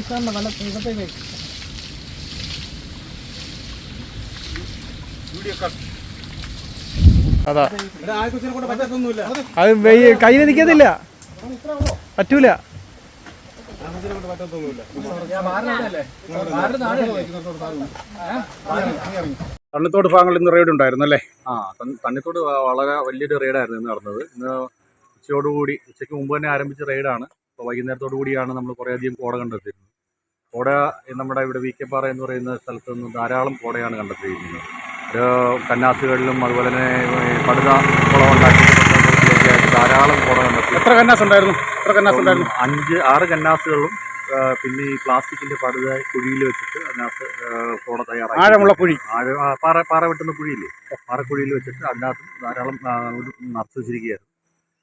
സാറിന്റെ വല ഇടത്തേക്ക് അതാ. അത്. കയ്യിൽ നിൽക്കത്തില്ല. പറ്റൂല. തണ്ണിത്തോട് ഭാഗങ്ങളിൽ ഇന്ന് റെയ്ഡ് ഉണ്ടായിരുന്നു അല്ലേ? ആ തണ്ണിത്തോട് വളരെ വലിയൊരു റെയ്ഡായിരുന്നു ഇന്ന് നടന്നത്. ഇന്ന് ഉച്ചയോടുകൂടി ഉച്ചയ്ക്ക് മുമ്പ് തന്നെ ആരംഭിച്ച റെയ്ഡാണ്. വൈകുന്നേരത്തോടു കൂടിയാണ് നമ്മൾ കുറേയധികം കോട കണ്ടെത്തിയിരുന്നത്. കോട നമ്മുടെ ഇവിടെ വി കെ പാറ എന്ന് പറയുന്ന സ്ഥലത്ത് നിന്ന് ധാരാളം കോടയാണ് കണ്ടെത്തിയിരിക്കുന്നത്. ഒരു കന്നാസുകളിലും അതുപോലെ തന്നെ പടുത കുളം ഉണ്ടാക്കിയിട്ട് ധാരാളം കോട കണ്ടെത്തി. എത്ര കന്നാസ് ഉണ്ടായിരുന്നു? എത്ര കന്നാസ് ഉണ്ടായിരുന്നു? അഞ്ച് ആറ് കന്നാസുകളും പിന്നെ ഈ പ്ലാസ്റ്റിക്കിന്റെ പടുത കുഴിയിൽ വെച്ചിട്ട് അതിനകത്ത് കോട തയ്യാറാക്കി. ആഴമുള്ള കുഴി. ആഴ പാറ പാറ വെട്ടുന്ന കുഴിയില്ലേ? പാറക്കുഴിയിൽ വെച്ചിട്ട് അതിനകത്ത് ധാരാളം നർത്തിച്ചിരിക്കുകയായിരുന്നു വെച്ചിരിക്കുകയായിരുന്നു.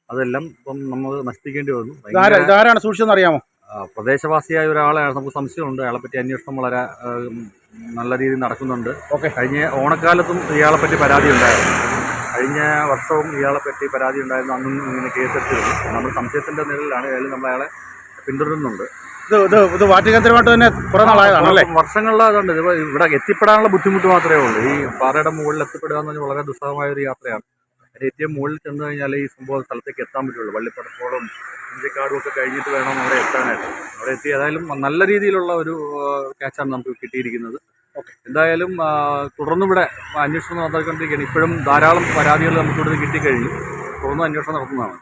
അതെല്ലാം ഇപ്പം നമ്മൾ നശിപ്പിക്കേണ്ടി വന്നു. ഭയങ്കര, ഇതാരാണ് സൂക്ഷിച്ചെന്ന് അറിയാമോ? ആ, പ്രദേശവാസിയായ ഒരാളെ നമുക്ക് സംശയമുണ്ട്. അയാളെ പറ്റി അന്വേഷണം വളരെ ആ, നല്ല രീതിയിൽ നടക്കുന്നുണ്ട്. ഓക്കെ. കഴിഞ്ഞ ഓണക്കാലത്തും ഇയാളെപ്പറ്റി പരാതി ഉണ്ടായിരുന്നു. കഴിഞ്ഞ വർഷവും ഇയാളെപ്പറ്റി പരാതി ഉണ്ടായിരുന്നു. അന്നും ഇങ്ങനെ കേസെടുത്തിരുന്നു. നമ്മൾ സംശയത്തിന്റെ നിലയിലാണ് ഏതായാലും നമ്മൾ അയാളെ പിന്തുടരുന്നുണ്ട്. ഇത് ഇത് ഇത് വാറ്റുകേന്ദ്രമായിട്ട് തന്നെ കുറെ നാളായതാണ് അല്ലേ? ഇത് ഇവിടെ എത്തിപ്പെടാനുള്ള ബുദ്ധിമുട്ട് മാത്രമേ ഉള്ളൂ. ഈ പാറയുടെ മുകളിൽ എത്തിപ്പെടുക എന്ന് പറഞ്ഞാൽ വളരെ ദുസ്സഹമായ ഒരു യാത്രയാണ്. ഏറ്റവും മുകളിൽ ചെന്ന് കഴിഞ്ഞാൽ ഈ സംഭവം സ്ഥലത്തേക്ക് എത്താൻ പറ്റുള്ളൂ. വള്ളിപ്പടപ്പോളം ഇഞ്ചക്കാടും ഒക്കെ കഴിഞ്ഞിട്ട് വേണം അവിടെ എത്താനായിട്ട്. അവിടെ എത്തി ഏതായാലും നല്ല രീതിയിലുള്ള ഒരു ക്യാച്ചാണ് നമുക്ക് കിട്ടിയിരിക്കുന്നത്. ഓക്കെ. എന്തായാലും ആ, തുടർന്നും ഇവിടെ അന്വേഷണം നടത്തിക്കൊണ്ടിരിക്കുകയാണ് ഇപ്പോഴും ധാരാളം പരാതികൾ നമുക്കിവിടെ കിട്ടിക്കഴിഞ്ഞു. തുടർന്നും അന്വേഷണം നടത്തുന്നതാണ്.